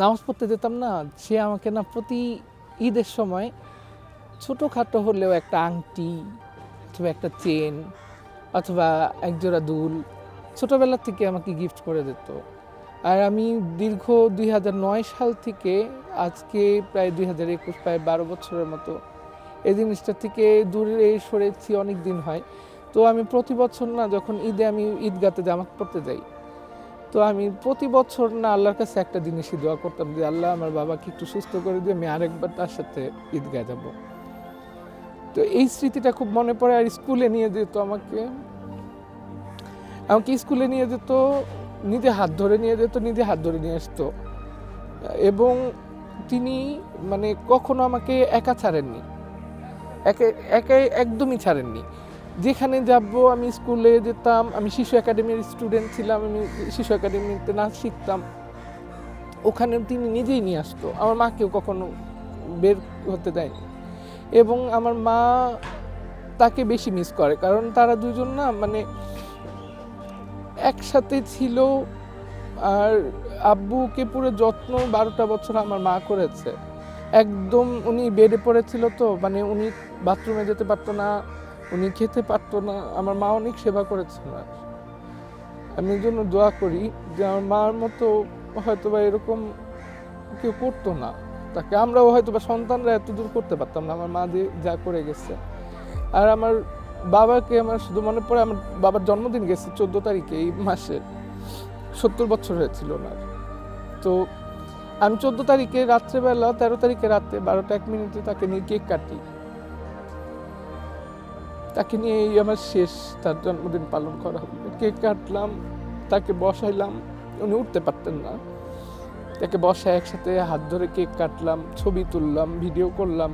নামাজ পড়তে যেতাম না, সে আমাকে না প্রতি ঈদের সময় ছোটোখাটো হলেও একটা আংটি অথবা একটা চেন অথবা একজোড়া দুল ছোটোবেলা থেকে আমাকে গিফট করে দিত। আর আমি দীর্ঘ দুই হাজার নয় সাল থেকে আজকে প্রায় দুই হাজার একুশ, প্রায় বারো বছরের মতো এই জিনিসটা থেকে দূরে সরেছি, অনেক দিন হয়। তো আমি প্রতি বছর না যখন ঈদে আমি ঈদগাতে জামাত পড়তে যাই তো আমি প্রতি বছর না আল্লাহর কাছে একটা জিনিসই দোয়া করতাম যে, আল্লাহ আমার বাবাকে একটু সুস্থ করে দিয়ে আমি আরেকবার তার সাথে ঈদগায় যাব। তো এই স্মৃতিটা খুব মনে পড়ে আর স্কুলে নিয়ে যেত আমাকে। আমাকে স্কুলে নিয়ে যেত, নিজে হাত ধরে নিয়ে যেত, নিজে হাত ধরে নিয়ে আসতো। এবং তিনি মানে কখনো আমাকে একা ছাড়েননি। একে একে একদমই ছাড়েননি। যেখানে যাব, আমি স্কুলে যেতাম, আমি শিশু একাডেমির স্টুডেন্ট ছিলাম, আমি শিশু একাডেমিতে নাচ শিখতাম। ওখানে তিনি নিজেই নিয়ে আসতো। আমার মাকেও কখনো বের হতে দেয়নি। এবং আমার মা তাকে বেশি মিস করে, কারণ তারা দুজন না মানে একসাথে ছিল আর আব্বুকে পুরো যত্ন বারোটা বছর আমার মা করেছে। একদম উনি বেডে পড়েছিল তো মানে উনি বাথরুমে যেতে পারতো না। উনি খেতে পারতো না, আমার মা অনেক সেবা করেছে ওনার আমি এই জন্য দোয়া করি যে আমার মার মতো হয়তো বা এরকম কেউ করতো না। তাকে আমরাও হয়তো বা সন্তানরা এত দূর করতে পারতাম না, আমার মা দিয়ে যা করে গেছে। আর আমার বাবাকে আমার শুধু মনে পড়ে আমার বাবার জন্মদিন গেছে চোদ্দ তারিখে, এই মাসে। সত্তর বছর হয়েছিল ওনার। তো আমি চোদ্দ তারিখে রাত্রেবেলা, তেরো তারিখে রাতে বারোটা এক মিনিটে তাকে নিয়ে কেক কাটি। তাকে নিয়ে এই আমার শেষ, তার জন্মদিন পালন করা হবে। কেক কাটলাম, তাকে বসাইলাম, উনি উঠতে পারতেন না। তাকে বসায় একসাথে হাত ধরে কেক কাটলাম, ছবি তুললাম, ভিডিও করলাম।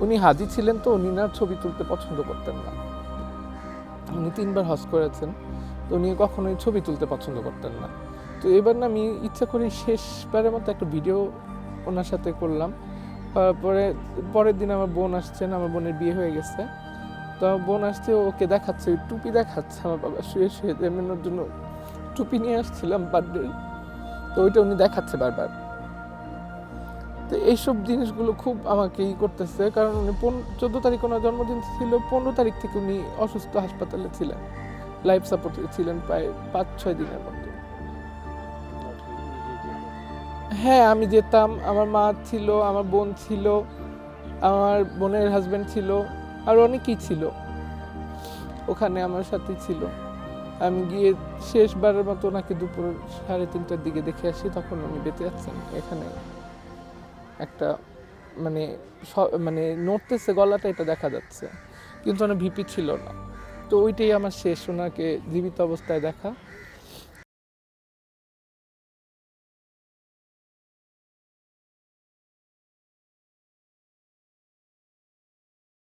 উনি হাজি ছিলেন তো, উনি না ছবি তুলতে পছন্দ করতেন না। উনি তিনবার হজ করেছেন, তো উনি কখনোই ছবি তুলতে পছন্দ করতেন না। তো এবার না আমি ইচ্ছা করে শেষবারের মতো একটা ভিডিও ওনার সাথে করলাম। তারপরে পরের দিন আমার বোন আসছেন আমার বোনের বিয়ে হয়ে গেছে। তো আমার বোন আসছে, ওকে দেখাচ্ছে, ওই টুপি দেখাচ্ছে আমার বাবা, শুয়ে শুয়ে এমনের জন্য টুপি নিয়ে আসছিলাম বার্থডে। তো ওইটা উনি দেখাচ্ছে বারবার। তো এইসব জিনিসগুলো খুব আমাকে ই করতেছে, কারণ উনি চোদ্দ তারিখ ওনার জন্মদিন ছিল, পনেরো তারিখ থেকে উনি অসুস্থ হাসপাতালে ছিলেন। লাইফ সাপোর্টে ছিলেন প্রায় পাঁচ ছয় দিনের মতো। হ্যাঁ আমি যেতাম। আমার মা ছিল, আমার বোন ছিল, আমার বোনের হাজব্যান্ড ছিল, আর অনেকেই ছিল। ওখানে আমার সাথে ছিল। আমি গিয়ে শেষবারের মতো ওনাকে দুপুর সাড়ে তিনটার দিকে দেখে আসি, তখন উনি বেঁচে যাচ্ছেন এখানে একটা মানে মানে নড়তেছে গলাটা, এটা দেখা যাচ্ছে। কিন্তু ওনার ভিপি ছিল না। তো ওইটাই আমার শেষ। ওনাকে জীবিত অবস্থায় দেখা।